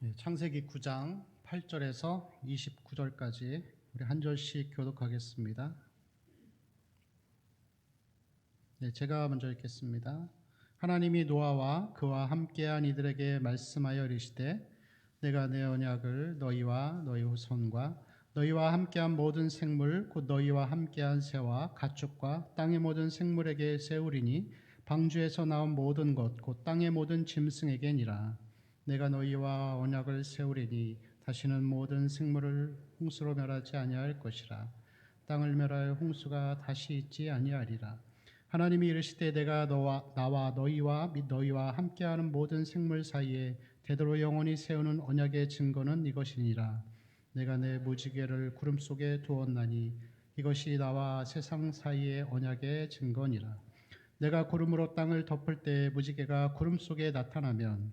예, 창세기 9장 8절에서 29절까지 우리 한 절씩 교독하겠습니다. 네, 제가 먼저 읽겠습니다. 하나님이 노아와 그와 함께한 이들에게 말씀하여 이르시되 내가 내 언약을 너희와 너희 후손과 너희와 함께한 모든 생물 곧 너희와 함께한 새와 가축과 땅의 모든 생물에게 세우리니 방주에서 나온 모든 것 곧 땅의 모든 짐승에게니라 내가 너희와 언약을 세우리니 다시는 모든 생물을 홍수로 멸하지 아니할 것이라. 땅을 멸하여 홍수가 다시 있지 아니하리라. 하나님이 이르시되 내가 너와 나와 너희와 및 너희와 함께하는 모든 생물 사이에 되도록 영원히 세우는 언약의 증거는 이것이니라. 내가 내 무지개를 구름 속에 두었나니 이것이 나와 세상 사이의 언약의 증거니라. 내가 구름으로 땅을 덮을 때 무지개가 구름 속에 나타나면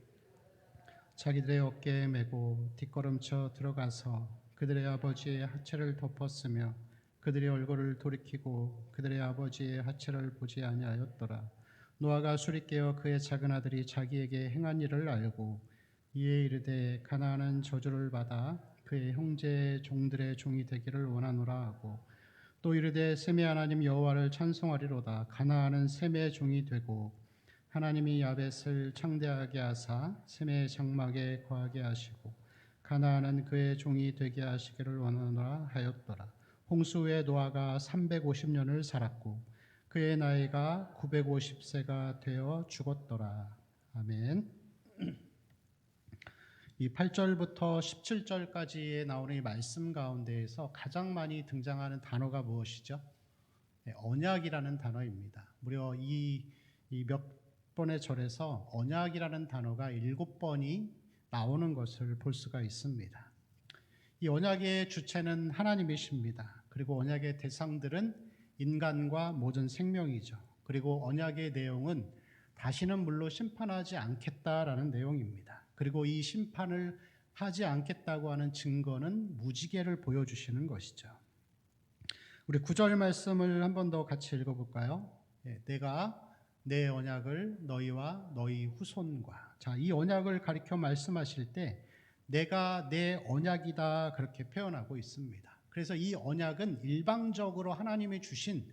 자기들의 어깨에 메고 뒷걸음쳐 들어가서 그들의 아버지의 하체를 덮었으며 그들의 얼굴을 돌이키고 그들의 아버지의 하체를 보지 아니하였더라. 노아가 술이 깨어 그의 작은 아들이 자기에게 행한 일을 알고 이에 이르되 가나안은 저주를 받아 그의 형제 종들의 종이 되기를 원하노라 하고 또 이르되 셈의 하나님 여호와를 찬송하리로다 가나안은 셈의 종이 되고 하나님이 야벳을 창대하게 하사 셈의 장막에 거하게 하시고 가나안은 그의 종이 되게 하시기를 원하노라 하였더라. 홍수 후에 노아가 350년을 살았고 그의 나이가 950세가 되어 죽었더라. 아멘. 이 8절부터 17절까지에 나오는 이 말씀 가운데에서 가장 많이 등장하는 단어가 무엇이죠? 네, 언약이라는 단어입니다. 무려 이몇 번의 절에서 언약이라는 단어가 일곱 번이 나오는 것을 볼 수가 있습니다. 이 언약의 주체는 하나님이십니다. 그리고 언약의 대상들은 인간과 모든 생명이죠. 그리고 언약의 내용은 다시는 물로 심판하지 않겠다라는 내용입니다. 그리고 이 심판을 하지 않겠다고 하는 증거는 무지개를 보여주시는 것이죠. 우리 구절 말씀을 한 번 더 같이 읽어볼까요? 네, 내가 내 언약을 너희와 너희 후손과 자, 이 언약을 가리켜 말씀하실 때 내가 내 언약이다 그렇게 표현하고 있습니다. 그래서 이 언약은 일방적으로 하나님이 주신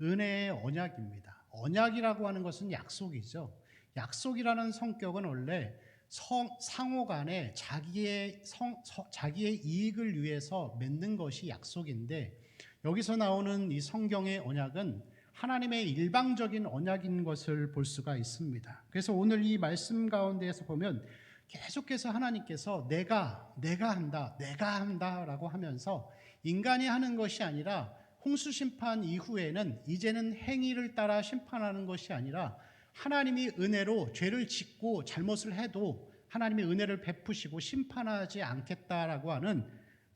은혜의 언약입니다. 언약이라고 하는 것은 약속이죠. 약속이라는 성격은 원래 성, 상호 간에 자기의 성, 서, 자기의 이익을 위해서 맺는 것이 약속인데 여기서 나오는 이 성경의 언약은 하나님의 일방적인 언약인 것을 볼 수가 있습니다. 그래서 오늘 이 말씀 가운데에서 보면 계속해서 하나님께서 내가, 내가 한다, 내가 한다라고 하면서 인간이 하는 것이 아니라 홍수 심판 이후에는 이제는 행위를 따라 심판하는 것이 아니라 하나님이 은혜로 죄를 짓고 잘못을 해도 하나님이 은혜를 베푸시고 심판하지 않겠다라고 하는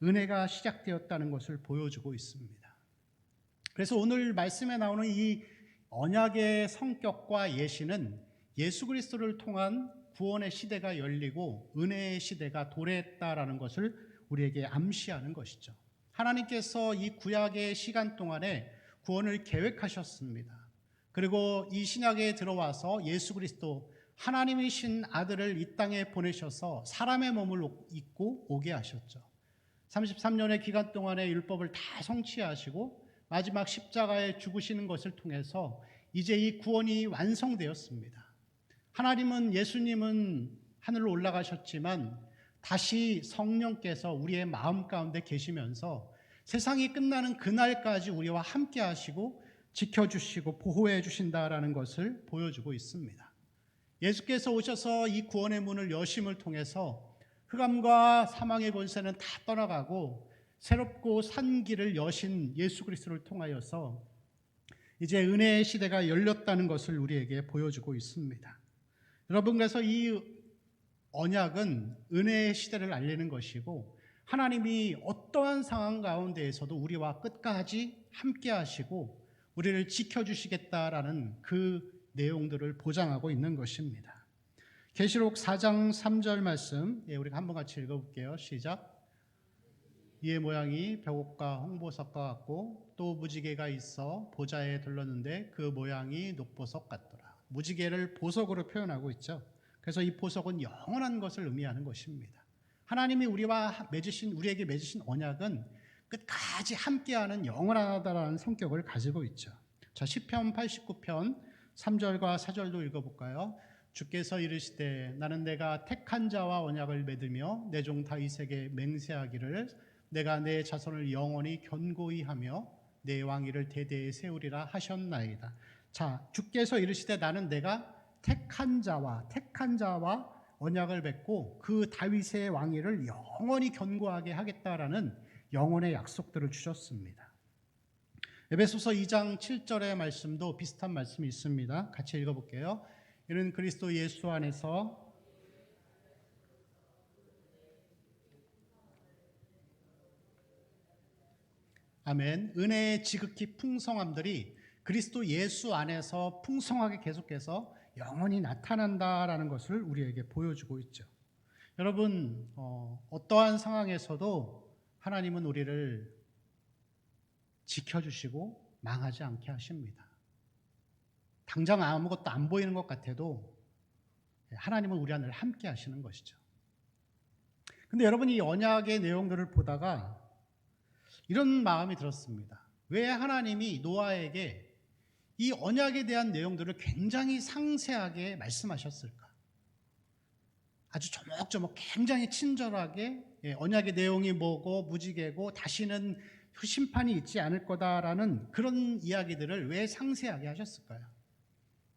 은혜가 시작되었다는 것을 보여주고 있습니다. 그래서 오늘 말씀에 나오는 이 언약의 성격과 예시는 예수 그리스도를 통한 구원의 시대가 열리고 은혜의 시대가 도래했다라는 것을 우리에게 암시하는 것이죠. 하나님께서 이 구약의 시간 동안에 구원을 계획하셨습니다. 그리고 이 신약에 들어와서 예수 그리스도 하나님이신 아들을 이 땅에 보내셔서 사람의 몸을 입고 오게 하셨죠. 33년의 기간 동안의 율법을 다 성취하시고 마지막 십자가에 죽으시는 것을 통해서 이제 이 구원이 완성되었습니다. 하나님은 예수님은 하늘로 올라가셨지만 다시 성령께서 우리의 마음 가운데 계시면서 세상이 끝나는 그날까지 우리와 함께 하시고 지켜주시고 보호해 주신다라는 것을 보여주고 있습니다. 예수께서 오셔서 이 구원의 문을 여심을 통해서 흑암과 사망의 권세는 다 떠나가고 새롭고 산 길을 여신 예수 그리스도를 통하여서 이제 은혜의 시대가 열렸다는 것을 우리에게 보여주고 있습니다. 여러분 그래서 이 언약은 은혜의 시대를 알리는 것이고 하나님이 어떠한 상황 가운데에서도 우리와 끝까지 함께 하시고 우리를 지켜 주시겠다라는 그 내용들을 보장하고 있는 것입니다. 계시록 4장 3절 말씀 예, 우리가 한번 같이 읽어 볼게요. 시작. 이의 모양이 벽옥과 홍보석과 같고 또 무지개가 있어 보좌에 둘렀는데 그 모양이 녹보석 같더라. 무지개를 보석으로 표현하고 있죠. 그래서 이 보석은 영원한 것을 의미하는 것입니다. 하나님이 우리와 맺으신 우리에게 맺으신 언약은 끝까지 함께하는 영원하다라는 성격을 가지고 있죠. 자, 시편 89편 3절과 4절도 읽어 볼까요? 주께서 이르시되 나는 내가 택한 자와 언약을 맺으며 내 종 다윗에게 맹세하기를 내가 내 자손을 영원히 견고히 하며 내 왕위를 대대에 세우리라 하셨나이다. 자, 주께서 이르시되 나는 내가 택한 자와 택한 자와 언약을 맺고 그 다윗의 왕위를 영원히 견고하게 하겠다라는 영원의 약속들을 주셨습니다. 에베소서 2장 7절의 말씀도 비슷한 말씀이 있습니다. 같이 읽어볼게요. 이는 그리스도 예수 안에서 아멘. 은혜의 지극히 풍성함들이 그리스도 예수 안에서 풍성하게 계속해서 영원히 나타난다라는 것을 우리에게 보여주고 있죠. 여러분 어, 어떠한 상황에서도 하나님은 우리를 지켜주시고 망하지 않게 하십니다. 당장 아무것도 안 보이는 것 같아도 하나님은 우리와 늘 함께 하시는 것이죠. 근데 여러분이 이 언약의 내용들을 보다가 이런 마음이 들었습니다. 왜 하나님이 노아에게 이 언약에 대한 내용들을 굉장히 상세하게 말씀하셨을까? 아주 조목조목 굉장히 친절하게 예, 언약의 내용이 뭐고 무지개고 다시는 심판이 있지 않을 거다라는 그런 이야기들을 왜 상세하게 하셨을까요?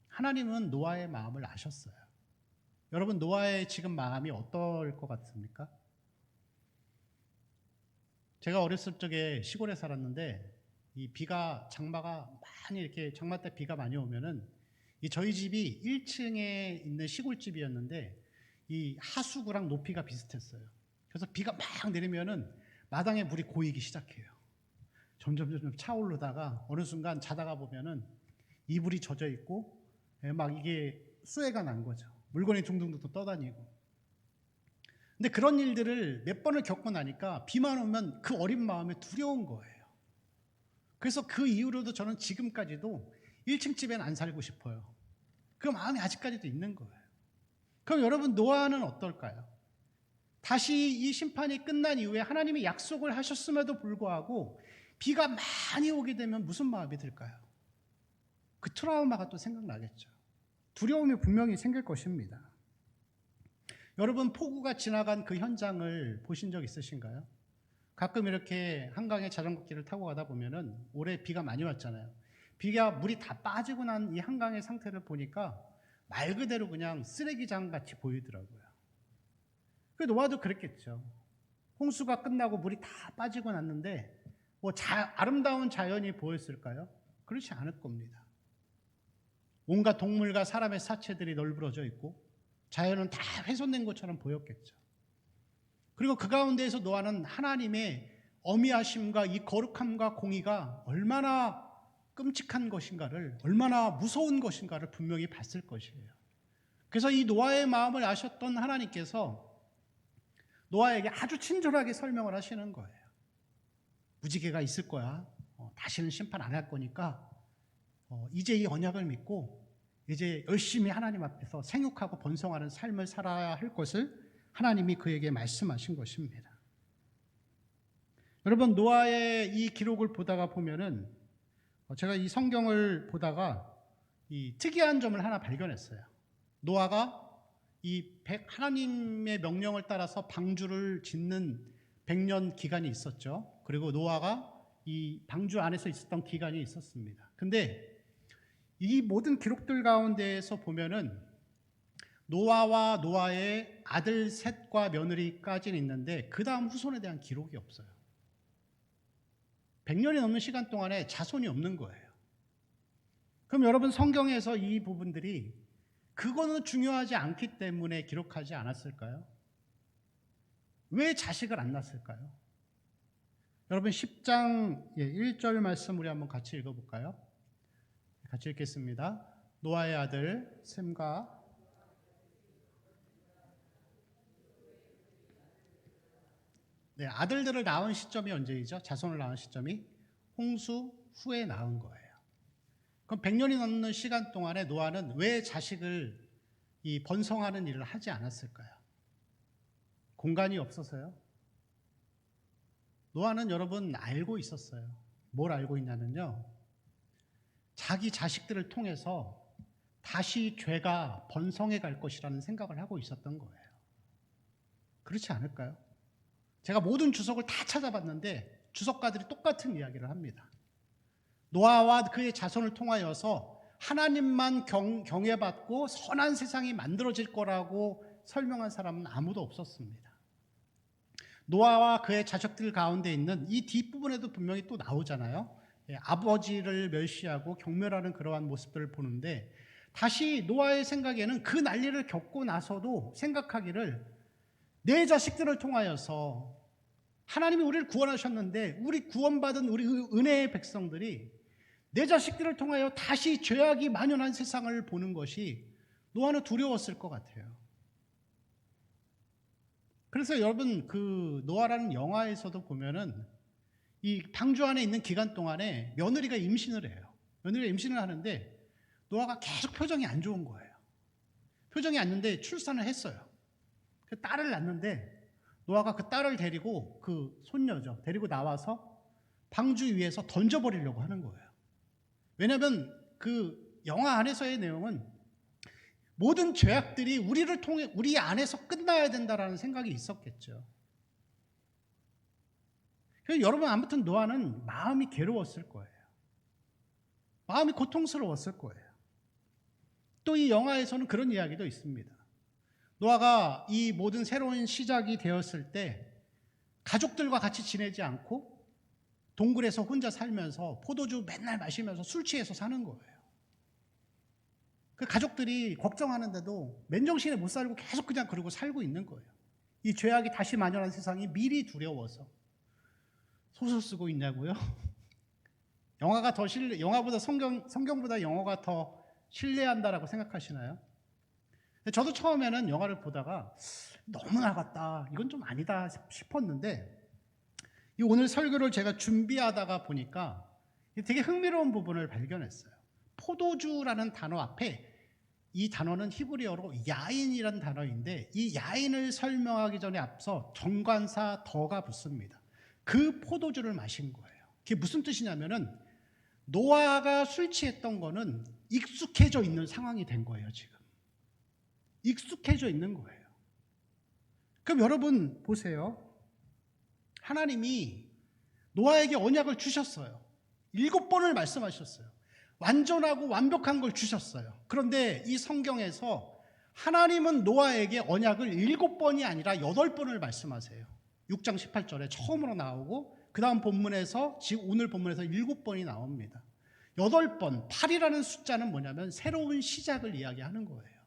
하나님은 노아의 마음을 아셨어요. 여러분 노아의 지금 마음이 어떨 것 같습니까? 제가 어렸을 적에 시골에 살았는데 이 비가 장마가 많이 이렇게 장마 때 비가 많이 오면은 이 저희 집이 1층에 있는 시골집이었는데 이 하수구랑 높이가 비슷했어요. 그래서 비가 막 내리면은 마당에 물이 고이기 시작해요. 점점 점점 차오르다가 어느 순간 자다가 보면은 이불이 젖어 있고 예, 막 이게 수해가 난 거죠. 물건이 둥둥둥 떠다니고. 근데 그런 일들을 몇 번을 겪고 나니까 비만 오면 그 어린 마음에 두려운 거예요. 그래서 그 이후로도 저는 지금까지도 1층 집에는 안 살고 싶어요. 그 마음이 아직까지도 있는 거예요. 그럼 여러분 노아는 어떨까요? 다시 이 심판이 끝난 이후에 하나님이 약속을 하셨음에도 불구하고 비가 많이 오게 되면 무슨 마음이 들까요? 그 트라우마가 또 생각나겠죠. 두려움이 분명히 생길 것입니다. 여러분 폭우가 지나간 그 현장을 보신 적 있으신가요? 가끔 이렇게 한강에 자전거 길을 타고 가다 보면은 올해 비가 많이 왔잖아요. 비가 물이 다 빠지고 난 이 한강의 상태를 보니까 말 그대로 그냥 쓰레기장 같이 보이더라고요. 그 노아도 그랬겠죠. 홍수가 끝나고 물이 다 빠지고 났는데 뭐 자, 아름다운 자연이 보였을까요? 그렇지 않을 겁니다. 온갖 동물과 사람의 사체들이 널브러져 있고 자연은 다 훼손된 것처럼 보였겠죠. 그리고 그 가운데에서 노아는 하나님의 어미하심과 이 거룩함과 공의가 얼마나 끔찍한 것인가를, 얼마나 무서운 것인가를 분명히 봤을 것이에요. 그래서 이 노아의 마음을 아셨던 하나님께서 노아에게 아주 친절하게 설명을 하시는 거예요. 무지개가 있을 거야. 어, 다시는 심판 안 할 거니까 어, 이제 이 언약을 믿고 이제 열심히 하나님 앞에서 생육하고 번성하는 삶을 살아야 할 것을 하나님이 그에게 말씀하신 것입니다. 여러분 노아의 이 기록을 보다가 보면은 어, 제가 이 성경을 보다가 이 특이한 점을 하나 발견했어요. 노아가 이 백, 하나님의 명령을 따라서 방주를 짓는 100년 기간이 있었죠. 그리고 노아가 이 방주 안에서 있었던 기간이 있었습니다. 근데 이 모든 기록들 가운데에서 보면은 노아와 노아의 아들 셋과 며느리까지는 있는데 그 다음 후손에 대한 기록이 없어요. 100년이 넘는 시간 동안에 자손이 없는 거예요. 그럼 여러분 성경에서 이 부분들이 그거는 중요하지 않기 때문에 기록하지 않았을까요? 왜 자식을 안 낳았을까요? 여러분 10장 1절 말씀 우리 한번 같이 읽어볼까요? 같이 읽겠습니다. 노아의 아들 셈과 네, 아들들을 낳은 시점이 언제이죠? 자손을 낳은 시점이 홍수 후에 낳은 거예요. 그럼 100년이 넘는 시간 동안에 노아는 왜 자식을 이 번성하는 일을 하지 않았을까요? 공간이 없어서요? 노아는 여러분 알고 있었어요. 뭘 알고 있냐면요. 자기 자식들을 통해서 다시 죄가 번성해 갈 것이라는 생각을 하고 있었던 거예요. 그렇지 않을까요? 제가 모든 주석을 다 찾아봤는데 주석가들이 똑같은 이야기를 합니다. 노아와 그의 자손을 통하여서 하나님만 경, 경외받고 선한 세상이 만들어질 거라고 설명한 사람은 아무도 없었습니다. 노아와 그의 자식들 가운데 있는 이 뒷부분에도 분명히 또 나오잖아요. 예, 아버지를 멸시하고 경멸하는 그러한 모습들을 보는데 다시 노아의 생각에는 그 난리를 겪고 나서도 생각하기를 내 자식들을 통하여서 하나님이 우리를 구원하셨는데 우리 구원받은 우리 은혜의 백성들이 내 자식들을 통하여 다시 죄악이 만연한 세상을 보는 것이 노아는 두려웠을 것 같아요. 그래서 여러분 그 노아라는 영화에서도 보면은 이 방주 안에 있는 기간 동안에 며느리가 임신을 해요. 며느리가 임신을 하는데 노아가 계속 표정이 안 좋은 거예요. 표정이 안 좋은데 출산을 했어요. 그 딸을 낳는데 노아가 그 딸을 데리고 그 손녀죠. 데리고 나와서 방주 위에서 던져버리려고 하는 거예요. 왜냐하면 그 영화 안에서의 내용은 모든 죄악들이 우리를 통해 우리 안에서 끝나야 된다라는 생각이 있었겠죠. 그래서 여러분 아무튼 노아는 마음이 괴로웠을 거예요. 마음이 고통스러웠을 거예요. 또 이 영화에서는 그런 이야기도 있습니다. 노아가 이 모든 새로운 시작이 되었을 때 가족들과 같이 지내지 않고 동굴에서 혼자 살면서 포도주 맨날 마시면서 술 취해서 사는 거예요. 그 가족들이 걱정하는데도 맨정신에 못 살고 계속 그냥 그러고 살고 있는 거예요. 이 죄악이 다시 만연한 세상이 미리 두려워서 소설 쓰고 있냐고요? 영화가 더 신뢰, 영화보다 성경 성경보다 영어가 더 신뢰한다라고 생각하시나요? 저도 처음에는 영화를 보다가 너무 나갔다. 이건 좀 아니다 싶었는데 이 오늘 설교를 제가 준비하다가 보니까 되게 흥미로운 부분을 발견했어요. 포도주라는 단어 앞에 이 단어는 히브리어로 야인이라는 단어인데 이 야인을 설명하기 전에 앞서 정관사 더가 붙습니다. 그 포도주를 마신 거예요. 그게 무슨 뜻이냐면은 노아가 술 취했던 거는 익숙해져 있는 상황이 된 거예요, 지금. 익숙해져 있는 거예요. 그럼 여러분 보세요. 하나님이 노아에게 언약을 주셨어요. 일곱 번을 말씀하셨어요. 완전하고 완벽한 걸 주셨어요. 그런데 이 성경에서 하나님은 노아에게 언약을 일곱 번이 아니라 여덟 번을 말씀하세요. 6장 18절에 처음으로 나오고 그 다음 본문에서 지금 오늘 본문에서 일곱 번이 나옵니다. 여덟 번, 8이라는 숫자는 뭐냐면 새로운 시작을 이야기하는 거예요.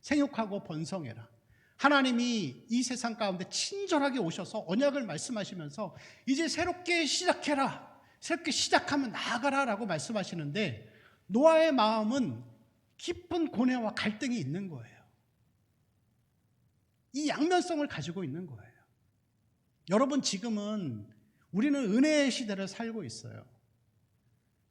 생육하고 번성해라. 하나님이 이 세상 가운데 친절하게 오셔서 언약을 말씀하시면서 이제 새롭게 시작해라. 새롭게 시작하면 나아가라라고 말씀하시는데 노아의 마음은 깊은 고뇌와 갈등이 있는 거예요. 이 양면성을 가지고 있는 거예요. 여러분 지금은 우리는 은혜의 시대를 살고 있어요.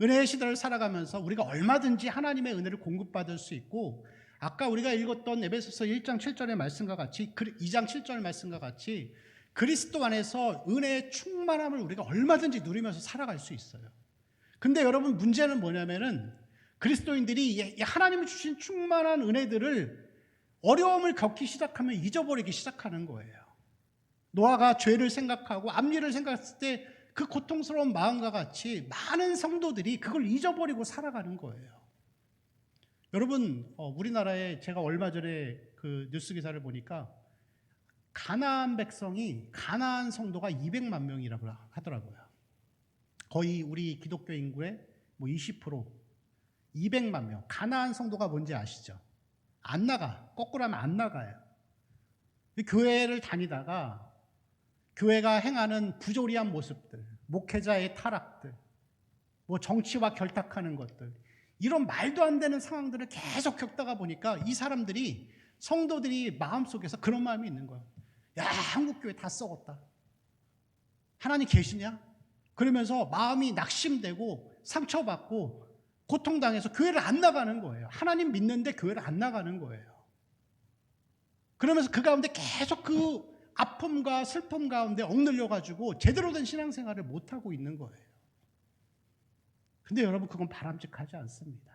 은혜의 시대를 살아가면서 우리가 얼마든지 하나님의 은혜를 공급받을 수 있고 아까 우리가 읽었던 에베소서 1장 7절의 말씀과 같이 2장 7절 말씀과 같이 그리스도 안에서 은혜의 충만함을 우리가 얼마든지 누리면서 살아갈 수 있어요. 근데 여러분 문제는 뭐냐면은 그리스도인들이 하나님이 주신 충만한 은혜들을 어려움을 겪기 시작하면 잊어버리기 시작하는 거예요. 노아가 죄를 생각하고 앞일을 생각했을 때 그 고통스러운 마음과 같이 많은 성도들이 그걸 잊어버리고 살아가는 거예요. 여러분, 어, 우리나라에 제가 얼마 전에 그 뉴스 기사를 보니까 가나안 백성이 가나안 성도가 200만 명이라고 하더라고요. 거의 우리 기독교 인구의 뭐 20%, 200만 명. 가나안 성도가 뭔지 아시죠? 안 나가. 거꾸로 하면 안 나가요. 교회를 다니다가 교회가 행하는 부조리한 모습들, 목회자의 타락들, 뭐 정치와 결탁하는 것들, 이런 말도 안 되는 상황들을 계속 겪다가 보니까 이 사람들이 성도들이 마음속에서 그런 마음이 있는 거예요. 야, 한국 교회 다 썩었다. 하나님 계시냐? 그러면서 마음이 낙심되고 상처받고 고통당해서 교회를 안 나가는 거예요. 하나님 믿는데 교회를 안 나가는 거예요. 그러면서 그 가운데 계속 그 아픔과 슬픔 가운데 억눌려 가지고 제대로 된 신앙생활을 못 하고 있는 거예요. 근데 여러분 그건 바람직하지 않습니다.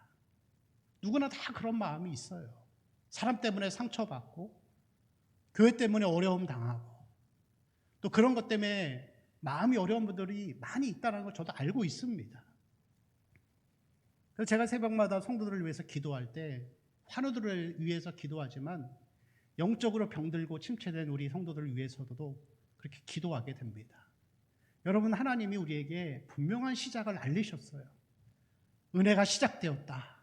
누구나 다 그런 마음이 있어요. 사람 때문에 상처받고 교회 때문에 어려움 당하고 또 그런 것 때문에 마음이 어려운 분들이 많이 있다는 걸 저도 알고 있습니다. 그래서 제가 새벽마다 성도들을 위해서 기도할 때 환우들을 위해서 기도하지만 영적으로 병들고 침체된 우리 성도들을 위해서도 그렇게 기도하게 됩니다. 여러분 하나님이 우리에게 분명한 시작을 알리셨어요. 은혜가 시작되었다.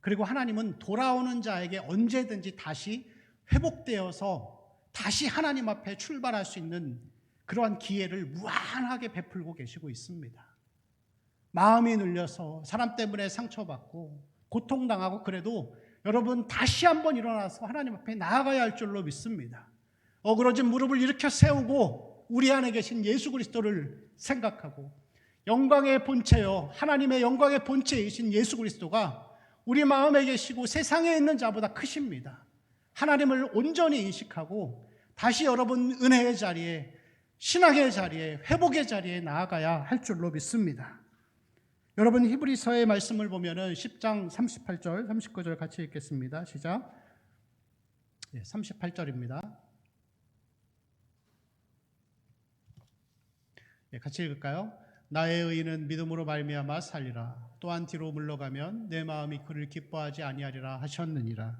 그리고 하나님은 돌아오는 자에게 언제든지 다시 회복되어서 다시 하나님 앞에 출발할 수 있는 그러한 기회를 무한하게 베풀고 계시고 있습니다. 마음이 눌려서 사람 때문에 상처받고 고통당하고 그래도 여러분 다시 한번 일어나서 하나님 앞에 나아가야 할 줄로 믿습니다. 어그러진 무릎을 일으켜 세우고 우리 안에 계신 예수 그리스도를 생각하고 영광의 본체요 하나님의 영광의 본체이신 예수 그리스도가 우리 마음에 계시고 세상에 있는 자보다 크십니다. 하나님을 온전히 인식하고 다시 여러분 은혜의 자리에 신앙의 자리에 회복의 자리에 나아가야 할 줄로 믿습니다. 여러분 히브리서의 말씀을 보면은 10장 38절, 39절 같이 읽겠습니다. 시작. 예, 38절입니다. 예, 같이 읽을까요? 나의 의인은 믿음으로 말미암아 살리라. 또한 뒤로 물러가면 내 마음이 그를 기뻐하지 아니하리라 하셨느니라.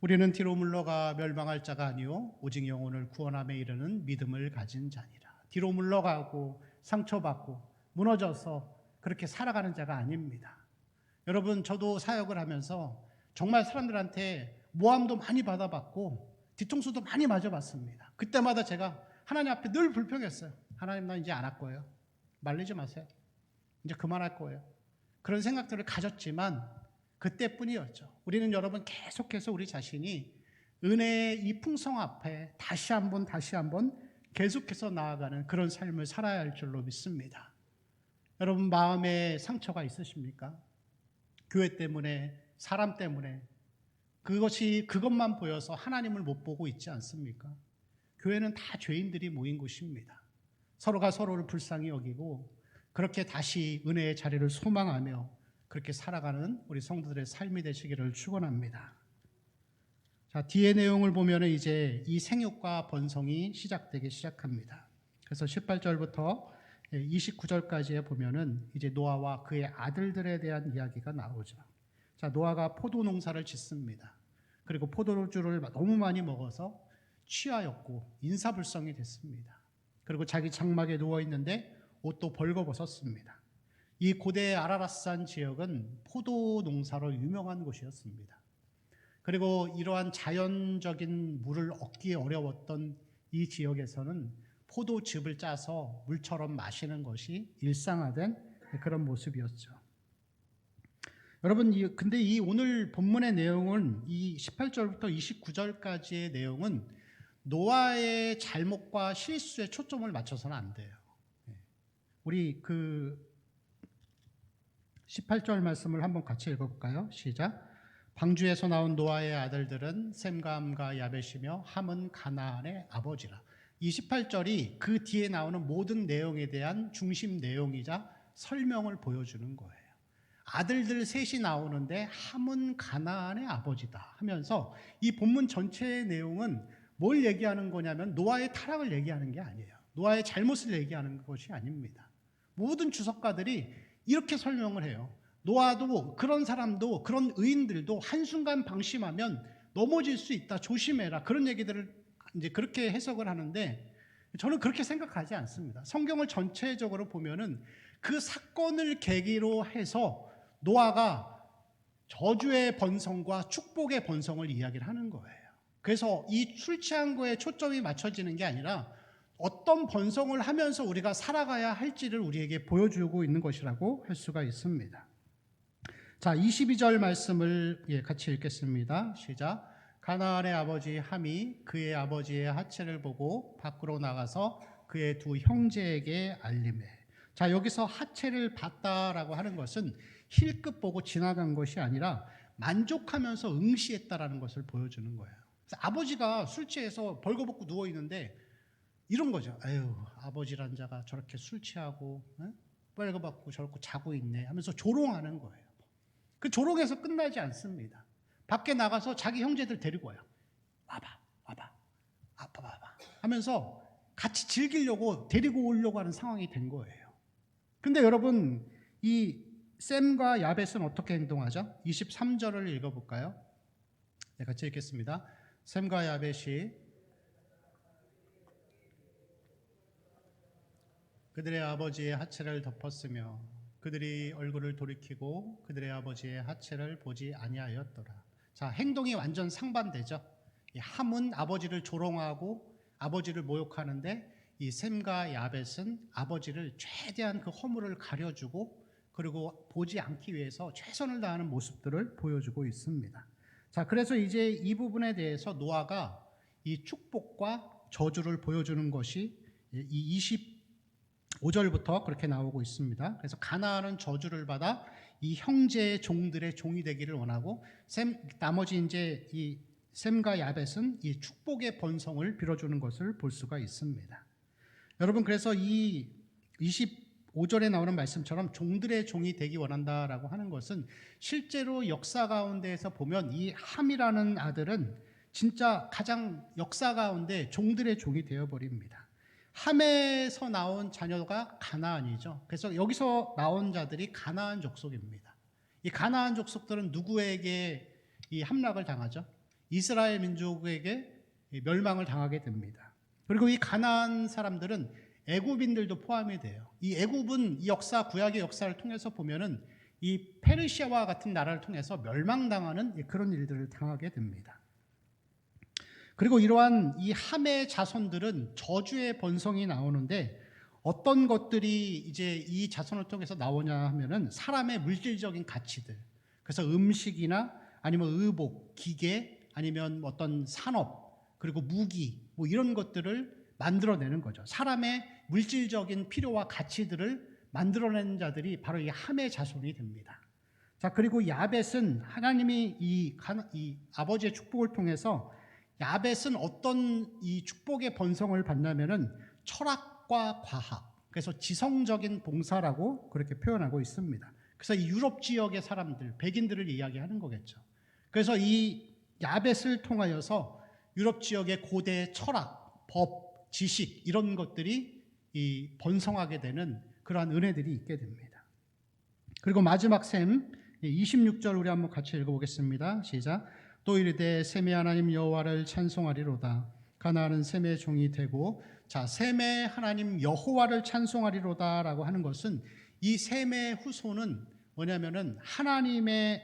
우리는 뒤로 물러가 멸망할 자가 아니요 오직 영혼을 구원함에 이르는 믿음을 가진 자니라. 뒤로 물러가고 상처받고 무너져서 그렇게 살아가는 자가 아닙니다. 여러분 저도 사역을 하면서 정말 사람들한테 모함도 많이 받아봤고 뒤통수도 많이 맞아봤습니다. 그때마다 제가 하나님 앞에 늘 불평했어요. 하나님 나 이제 안 할 거예요. 말리지 마세요. 이제 그만할 거예요. 그런 생각들을 가졌지만 그때뿐이었죠. 우리는 여러분 계속해서 우리 자신이 은혜의 이 풍성 앞에 다시 한번 다시 한번 계속해서 나아가는 그런 삶을 살아야 할 줄로 믿습니다. 여러분 마음에 상처가 있으십니까? 교회 때문에 사람 때문에 그것이 그것만 보여서 하나님을 못 보고 있지 않습니까? 교회는 다 죄인들이 모인 곳입니다. 서로가 서로를 불쌍히 여기고 그렇게 다시 은혜의 자리를 소망하며 그렇게 살아가는 우리 성도들의 삶이 되시기를 축원합니다. 자, 뒤의 내용을 보면은 이제 이 생육과 번성이 시작되기 시작합니다. 그래서 18절부터 29절까지에 보면은 이제 노아와 그의 아들들에 대한 이야기가 나오죠. 자, 노아가 포도 농사를 짓습니다. 그리고 포도주를 너무 많이 먹어서 취하였고 인사불성이 됐습니다. 그리고 자기 장막에 누워 있는데 옷도 벌거벗었습니다. 이 고대 아라라산 지역은 포도 농사로 유명한 곳이었습니다. 그리고 이러한 자연적인 물을 얻기 어려웠던 이 지역에서는 포도즙을 짜서 물처럼 마시는 것이 일상화된 그런 모습이었죠. 여러분, 근데 이 오늘 본문의 내용은 이 18절부터 29절까지의 내용은 노아의 잘못과 실수에 초점을 맞춰서는 안 돼요. 예. 우리 그 18절 말씀을 한번 같이 읽어볼까요? 시작. 방주에서 나온 노아의 아들들은 셈과 함과 야벳이며 함은 가나안의 아버지라. 28절이 그 뒤에 나오는 모든 내용에 대한 중심 내용이자 설명을 보여주는 거예요. 아들들 셋이 나오는데 함은 가나안의 아버지다 하면서 이 본문 전체의 내용은 뭘 얘기하는 거냐면 노아의 타락을 얘기하는 게 아니에요. 노아의 잘못을 얘기하는 것이 아닙니다. 모든 주석가들이 이렇게 설명을 해요. 노아도 그런 사람도 그런 의인들도 한순간 방심하면 넘어질 수 있다. 조심해라. 그런 얘기들을 이제 그렇게 해석을 하는데 저는 그렇게 생각하지 않습니다. 성경을 전체적으로 보면은 그 사건을 계기로 해서 노아가 저주의 번성과 축복의 번성을 이야기를 하는 거예요. 그래서 이술 취한 거에 초점이 맞춰지는 게 아니라 어떤 번성을 하면서 우리가 살아가야 할지를 우리에게 보여주고 있는 것이라고 할 수가 있습니다. 자, 22절 말씀을 예, 같이 읽겠습니다. 시작. 가나안의 아버지 함이 그의 아버지의 하체를 보고 밖으로 나가서 그의 두 형제에게 알림해. 자, 여기서 하체를 봤다라고 하는 것은 힐끗 보고 지나간 것이 아니라 만족하면서 응시했다라는 것을 보여주는 거예요. 아버지가 술 취해서 벌거벗고 누워 있는데 이런 거죠. 아유, 아버지란 자가 저렇게 술 취하고 에? 벌거벗고 저렇게 자고 있네 하면서 조롱하는 거예요. 그 조롱에서 끝나지 않습니다. 밖에 나가서 자기 형제들 데리고 와요. 와봐, 와봐, 아빠 와봐 하면서 같이 즐기려고 데리고 오려고 하는 상황이 된 거예요. 근데 여러분, 이 샘과 야벳은 어떻게 행동하죠? 23절을 읽어볼까요? 네, 같이 읽겠습니다. 샘과 야벳이 그들의 아버지의 하체를 덮었으며 그들이 얼굴을 돌이키고 그들의 아버지의 하체를 보지 아니하였더라. 자, 행동이 완전 상반되죠. 이 함은 아버지를 조롱하고 아버지를 모욕하는데 이 샘과 야벳은 아버지를 최대한 그 허물을 가려주고 그리고 보지 않기 위해서 최선을 다하는 모습들을 보여주고 있습니다. 자, 그래서 이제 이 부분에 대해서 노아가 이 축복과 저주를 보여주는 것이 이 25절부터 그렇게 나오고 있습니다. 그래서 가나안은 저주를 받아 이 형제의 종들의 종이 되기를 원하고 샘 나머지 이제 이 샘과 야벳은 이 축복의 번성을 빌어주는 것을 볼 수가 있습니다. 여러분 그래서 이 25절에 나오는 말씀처럼 종들의 종이 되기 원한다라고 하는 것은 실제로 역사 가운데에서 보면 이 함이라는 아들은 진짜 가장 역사 가운데 종들의 종이 되어 버립니다. 함에서 나온 자녀가 가나안이죠. 그래서 여기서 나온 자들이 가나안 족속입니다. 이 가나안 족속들은 누구에게 이 함락을 당하죠? 이스라엘 민족에게 멸망을 당하게 됩니다. 그리고 이 가나안 사람들은 애굽인들도 포함이 돼요. 이 애굽은 이 역사 구약의 역사를 통해서 보면은 이 페르시아와 같은 나라를 통해서 멸망당하는 그런 일들을 당하게 됩니다. 그리고 이러한 이 함의 자손들은 저주의 번성이 나오는데 어떤 것들이 이제 이 자손을 통해서 나오냐 하면은 사람의 물질적인 가치들. 그래서 음식이나 아니면 의복, 기계, 아니면 어떤 산업, 그리고 무기, 뭐 이런 것들을 만들어내는 거죠. 사람의 물질적인 필요와 가치들을 만들어낸 자들이 바로 이 함의 자손이 됩니다. 자, 그리고 야벳은 하나님이 이, 이 아버지의 축복을 통해서 야벳은 어떤 이 축복의 번성을 받냐면은 철학과 과학, 그래서 지성적인 봉사라고 그렇게 표현하고 있습니다. 그래서 이 유럽 지역의 사람들, 백인들을 이야기하는 거겠죠. 그래서 이 야벳을 통하여서 유럽 지역의 고대 철학, 법, 지식 이런 것들이 이 번성하게 되는 그러한 은혜들이 있게 됩니다. 그리고 마지막 셈 26절 우리 한번 같이 읽어보겠습니다. 시작. 또 이르되 셈의 하나님 여호와를 찬송하리로다. 가나안은 셈의 종이 되고 자 셈의 하나님 여호와를 찬송하리로다라고 하는 것은 이 셈의 후손은 뭐냐면은 하나님의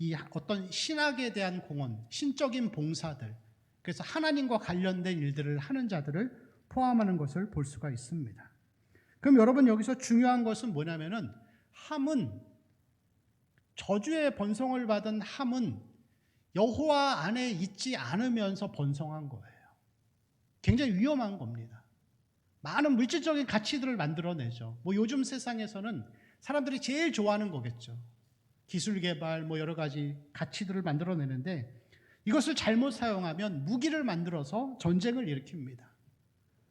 이 어떤 신학에 대한 공헌, 신적인 봉사들, 그래서 하나님과 관련된 일들을 하는 자들을 포함하는 것을 볼 수가 있습니다. 그럼 여러분 여기서 중요한 것은 뭐냐면은 함은 저주의 번성을 받은 함은 여호와 안에 있지 않으면서 번성한 거예요. 굉장히 위험한 겁니다. 많은 물질적인 가치들을 만들어내죠. 뭐 요즘 세상에서는 사람들이 제일 좋아하는 거겠죠. 기술 개발 뭐 여러 가지 가치들을 만들어내는데 이것을 잘못 사용하면 무기를 만들어서 전쟁을 일으킵니다.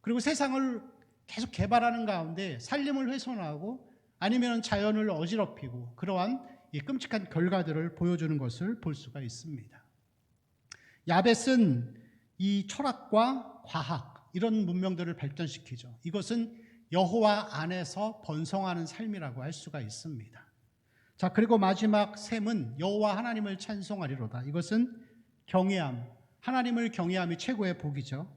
그리고 세상을 계속 개발하는 가운데 살림을 훼손하고 아니면 자연을 어지럽히고 그러한 이 끔찍한 결과들을 보여주는 것을 볼 수가 있습니다. 야벳은 이 철학과 과학, 이런 문명들을 발전시키죠. 이것은 여호와 안에서 번성하는 삶이라고 할 수가 있습니다. 자, 그리고 마지막 셈은 여호와 하나님을 찬송하리로다. 이것은 경외함, 하나님을 경외함이 최고의 복이죠.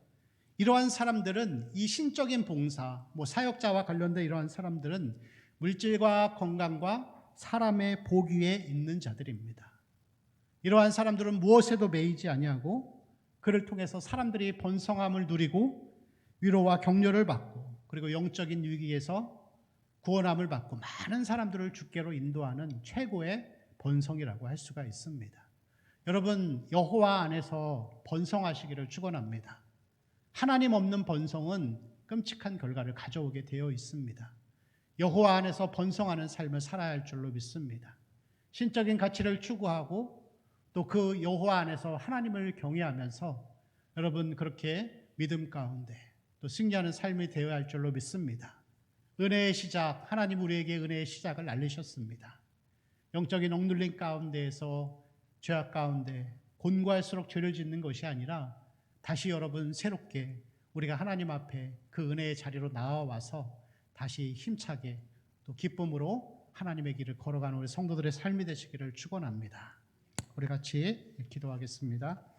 이러한 사람들은 이 신적인 봉사, 뭐 사역자와 관련된 이러한 사람들은 물질과 건강과 사람의 복 위에 있는 자들입니다. 이러한 사람들은 무엇에도 매이지 아니하고 그를 통해서 사람들이 번성함을 누리고 위로와 격려를 받고 그리고 영적인 위기에서 구원함을 받고 많은 사람들을 주께로 인도하는 최고의 번성이라고 할 수가 있습니다. 여러분 여호와 안에서 번성하시기를 축원합니다. 하나님 없는 번성은 끔찍한 결과를 가져오게 되어 있습니다. 여호와 안에서 번성하는 삶을 살아야 할 줄로 믿습니다. 신적인 가치를 추구하고 또 그 여호와 안에서 하나님을 경외하면서 여러분 그렇게 믿음 가운데 또 승리하는 삶이 되어야 할 줄로 믿습니다. 은혜의 시작, 하나님 우리에게 은혜의 시작을 알리셨습니다. 영적인 억눌림 가운데에서 죄악 가운데 곤고할수록 죄를 짓는 것이 아니라 다시 여러분 새롭게 우리가 하나님 앞에 그 은혜의 자리로 나와와서 다시 힘차게 또 기쁨으로 하나님의 길을 걸어가는 우리 성도들의 삶이 되시기를 축원합니다. 우리 같이 기도하겠습니다.